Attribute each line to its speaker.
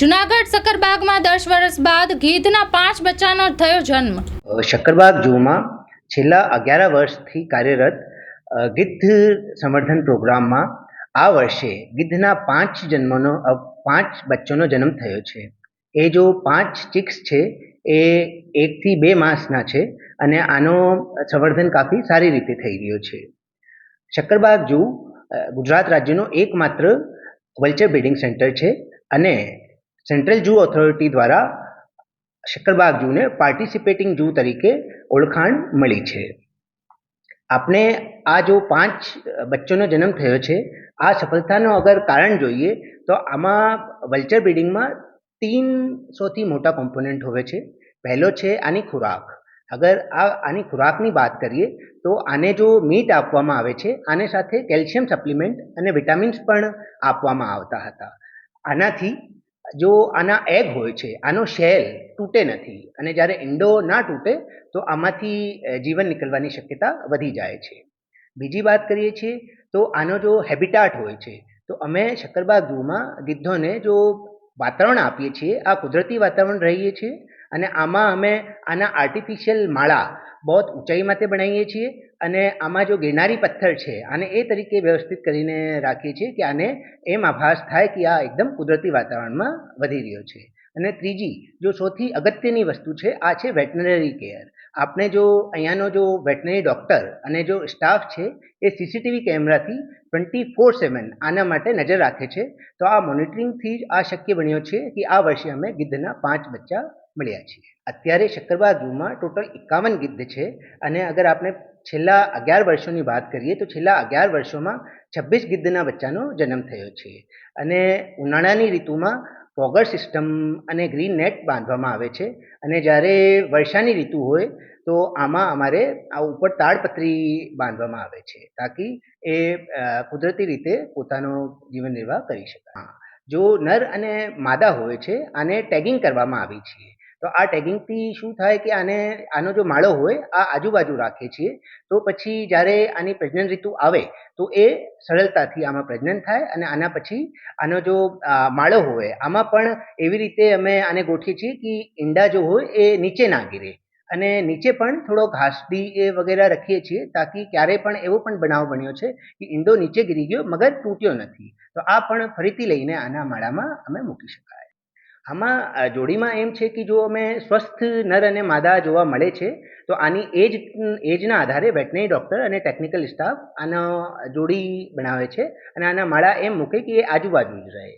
Speaker 1: જુનાગઢ શક્કરબાગમાં દસ વર્ષ બાદ ગીધના પાંચ બચ્ચાનો થયો જન્મ.
Speaker 2: શક્કરબાગ ઝૂમાં છેલ્લા અગિયાર વર્ષથી કાર્યરત ગીધ સંવર્ધન પ્રોગ્રામમાં આ વર્ષે ગીધના પાંચ જન્મનો પાંચ બચ્ચોનો જન્મ થયો છે. એ જો પાંચ ચિક્સ છે, એ એકથી બે માસના છે અને આનો સંવર્ધન કાફી સારી રીતે થઈ રહ્યો છે. શક્કરબાગ ઝૂ ગુજરાત રાજ્યનો એકમાત્ર વલ્ચર બ્રિડિંગ સેન્ટર છે અને સેન્ટ્રલ જૂ ઓથોરિટી દ્વારા શક્કરબાગ જૂને પાર્ટિસિપેટિંગ ઝૂ તરીકે ઓળખાણ મળી છે. આપણે આ જો પાંચ બચ્ચોનો જન્મ થયો છે, આ સફળતાનો અગર કારણ જોઈએ, તો આમાં વલ્ચર બ્રિડિંગમાં તીન સૌથી મોટા કોમ્પોનન્ટ હોય છે. પહેલો છે આની ખોરાક. અગર આ આની ખોરાકની વાત કરીએ, તો આને જો મીટ આપવામાં આવે છે, આને સાથે કેલ્શિયમ સપ્લિમેન્ટ અને વિટામિન્સ પણ આપવામાં આવતા હતા. આનાથી જો આના એગ હોય છે, આનો શેલ તૂટે નથી અને જ્યારે ઈંડો ના તૂટે, તો આમાંથી જીવન નીકળવાની શક્યતા વધી જાય છે. બીજી વાત કરીએ છીએ, તો આનો જો હેબિટાટ હોય છે, તો અમે શક્કરબાગ ઝૂમાં ગિદ્ધોને જો વાતાવરણ આપીએ છીએ, આ કુદરતી વાતાવરણ રહીએ છીએ અને આમાં અમે આના આર્ટિફિશિયલ માળા બહુ ઊંચાઈ માટે બનાવીએ છીએ અને આમાં જો ગિરનારી પથ્થર છે, આને એ તરીકે વ્યવસ્થિત કરીને રાખીએ છીએ કે આને એમ આભાસ થાય કે આ એકદમ કુદરતી વાતાવરણમાં વધી રહ્યો છે. અને ત્રીજી, જો સૌથી અગત્યની વસ્તુ છે, આ છે વેટનરી કેર. આપણે જો અહીંયાનો જો વેટનરી ડૉક્ટર અને જો સ્ટાફ છે, એ સીસીટીવી કેમેરાથી ટ્વેન્ટી ફોર સેવન આના માટે નજર રાખે છે. તો આ મોનિટરિંગથી જ આ શક્ય બન્યો છે કે આ વર્ષે અમે ગિદ્ધના પાંચ બચ્ચા મળ્યા છીએ. અત્યારે શક્કરબાગ ઝૂમાં ટોટલ એકાવન ગિદ્ધ છે અને અગર આપણે છેલ્લા અગિયાર વર્ષોની વાત કરીએ તો છેલ્લા અગિયાર વર્ષોમાં છવ્વીસ ગિદ્ધના બચ્ચાનો જન્મ થયો છે. અને ઉનાળાની ઋતુમાં ફોગર સિસ્ટમ અને ગ્રીન નેટ બાંધવામાં આવે છે. અને જ્યારે વર્ષાની ઋતુ હોય, તો આમાં અમારે આ ઉપર તાડપત્રી બાંધવામાં આવે છે, તાકી એ કુદરતી રીતે પોતાનો જીવન નિર્વાહ કરી શકાય. હા. જો નર અને માદા હોય છે, આને ટેગિંગ કરવામાં આવી છે. તો આ ટેગિંગથી શું થાય કે આને, આનો જો માળો હોય, આ આજુબાજુ રાખીએ છીએ, તો પછી જ્યારે આની પ્રજનન ઋતુ આવે, તો એ સરળતાથી આમાં પ્રજનન થાય અને આના પછી આનો જો માળો હોય, આમાં પણ એવી રીતે અમે આને ગોઠવીએ છીએ કે ઈંડા જો હોય, એ નીચે ના ગીરે. અને નીચે પણ થોડો ઘાસડી એ વગેરે રાખીએ છીએ, તાકી ક્યારેય પણ એવો પણ બનાવ બન્યો છે કે ઈંડો નીચે ગીરી ગયો, મગર તૂટ્યો નથી. તો આ પણ ફરીથી લઈને આના માળામાં અમે મૂકી શકાય. આમાં જોડીમાં એમ છે કે જો અમે સ્વસ્થ નર અને માદા જોવા મળે છે, તો આની એજ, એજના આધારે વેટનરી ડૉક્ટર અને ટેકનિકલ સ્ટાફ આનો જોડી બનાવે છે અને આના માળા એમ મૂકે કે એ આજુબાજુ જ રહે.